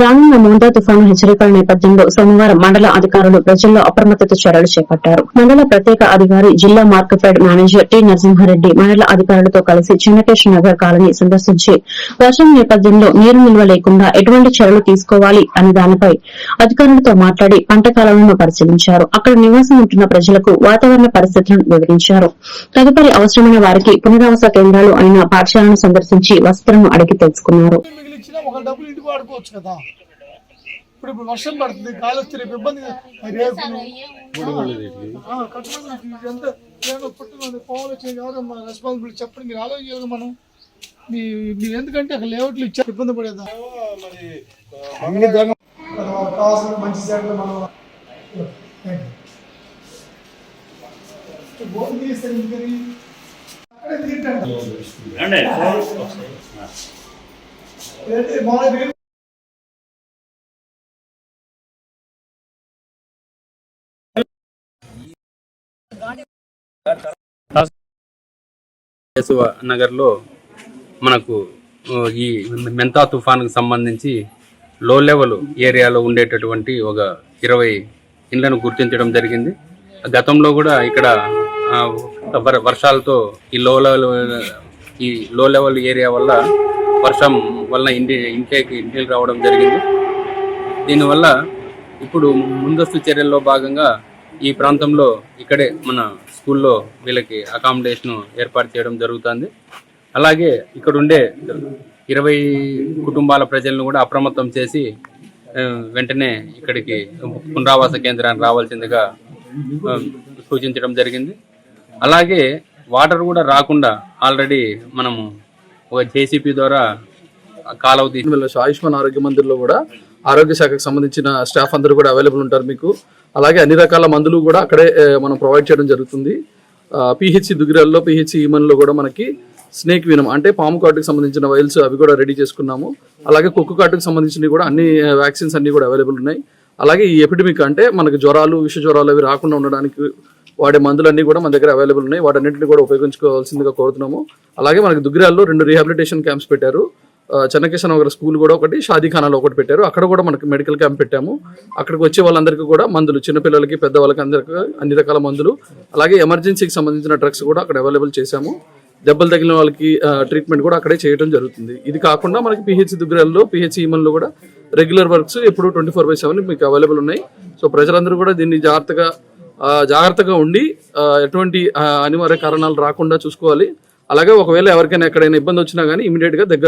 రానున్న మోందా తుఫాను హెచ్చరికల నేపథ్యంలో సోమవారం మండల అధికారులు ప్రజల్లో అప్రమత్తత చర్యలు చేపట్టారు. మండల ప్రత్యేక అధికారి జిల్లా మార్కెఫెడ్ మేనేజర్ టి నరసింహారెడ్డి మండల అధికారులతో కలిసి చిన్నకేశ్ నగర్ కాలనీ సందర్శించి వర్షం నేపథ్యంలో నీరు నిల్వ లేకుండా ఎటువంటి చర్యలు తీసుకోవాలి అనే దానిపై అధికారులతో మాట్లాడి పంట కాలంలో పరిశీలించారు. అక్కడ నివాసం ఉంటున్న ప్రజలకు వాతావరణ పరిస్థితులను వివరించారు. తదుపరి అవసరమైన వారికి పునరావాస కేంద్రాలు అయిన పాఠశాలను సందర్శించి వసతులను అడిగి తెలుసుకున్నారు. ఇప్పుడు ఇప్పుడు వర్షం పడుతుంది గాలి వస్తే రేపు ఇబ్బంది ఇదంతా పుట్టుకుంది వచ్చి ఎవరు మా రెస్పాన్సిబిలిటీ చెప్పండి. మీరు ఆలోచించాలి మనం. మీ మీరు ఎందుకంటే అక్కడ లేఅవుట్లు ఇచ్చారు ఇబ్బంది పడేదా కావాల్సిన మంచి మనం అక్కడే తీయటండి నగర్లో మనకు ఈ మెంతా తుఫాన్కు సంబంధించి లో లెవెల్ ఏరియాలో ఉండేటటువంటి ఒక ఇరవై ఇండ్లను గుర్తించడం జరిగింది. గతంలో కూడా ఇక్కడ వర్షాలతో ఈ లో లెవెల్ ఈ లో లెవెల్ ఏరియా వల్ల వర్షం వల్ల ఇంటి ఇంట్లోకి ఇంటికి రావడం జరిగింది. దీనివల్ల ఇప్పుడు ముందస్తు చర్యల్లో భాగంగా ఈ ప్రాంతంలో ఇక్కడే మన స్కూల్లో వీళ్ళకి అకామిడేషన్ ఏర్పాటు చేయడం జరుగుతుంది. అలాగే ఇక్కడ ఉండే ఇరవై కుటుంబాల ప్రజలను కూడా అప్రమత్తం చేసి వెంటనే ఇక్కడికి పునరావాస కేంద్రానికి రావాల్సిందిగా సూచించడం జరిగింది. అలాగే వాటర్ కూడా రాకుండా ఆల్రెడీ మనము ఒక జేసీపీ ద్వారా కాలువ తీసి ఆయుష్మాన్ ఆరోగ్య మందిర్లో కూడా ఆరోగ్య శాఖకు సంబంధించిన స్టాఫ్ అందరూ కూడా అవైలబుల్ ఉంటారు మీకు. అలాగే అన్ని రకాల మందులు కూడా అక్కడే మనం ప్రొవైడ్ చేయడం జరుగుతుంది. పిహెచ్సి దుగిరాల్లో పిహెచ్సి ఈమన్లో కూడా మనకి స్నేక్ వినం అంటే పాము కాటుకు సంబంధించిన వైల్స్ అవి కూడా రెడీ చేసుకున్నాము. అలాగే కుక్కు కాటుకు సంబంధించినవి కూడా అన్ని వ్యాక్సిన్స్ అన్ని కూడా అవైలబుల్ ఉన్నాయి. అలాగే ఈ ఎపిడమిక్ అంటే మనకు జ్వరాలు విష జ్వరాలు అవి రాకుండా ఉండడానికి వాడే మందులన్నీ కూడా మన దగ్గర అవైలబుల్ ఉన్నాయి. వాటన్నింటిని కూడా ఉపయోగించుకోవాల్సిందిగా కోరుతున్నాము. అలాగే మనకి దుగ్గిరాల్లో రెండు రీహాబిలిటేషన్ క్యాంప్స్ పెట్టారు. చెన్నకేశవ నగర్ స్కూల్ కూడా ఒకటి షాదీఖానాలో ఒకటి పెట్టారు. అక్కడ కూడా మనకి మెడికల్ క్యాంప్ పెట్టాము. అక్కడికి వచ్చే వాళ్ళందరికీ కూడా మందులు చిన్నపిల్లలకి పెద్దవాళ్ళకి అందరికీ అన్ని రకాల మందులు. అలాగే ఎమర్జెన్సీకి సంబంధించిన డ్రగ్స్ కూడా అక్కడ అవైలబుల్ చేశాము. దెబ్బలు తగిలిన వాళ్ళకి ట్రీట్మెంట్ కూడా అక్కడే చేయడం జరుగుతుంది. ఇది కాకుండా మనకి పిహెచ్ దుగ్గరాల్లో పిహెచ్ ఈమన్లో కూడా రెగ్యులర్ వర్క్స్ ఎప్పుడు ట్వంటీ ఫోర్ బై సెవెన్ మీకు అవైలబుల్ ఉన్నాయి. సో ప్రజలందరూ కూడా దీన్ని జాగ్రత్తగా జాగ్రత్తగా ఉండి ఎటువంటి అనివార్య కారణాలు రాకుండా చూసుకోవాలి. అలాగే ఒకవేళ ఎవరికైనా ఎక్కడైనా ఇబ్బంది వచ్చినా కానీ ఇమీడియట్గా దగ్గర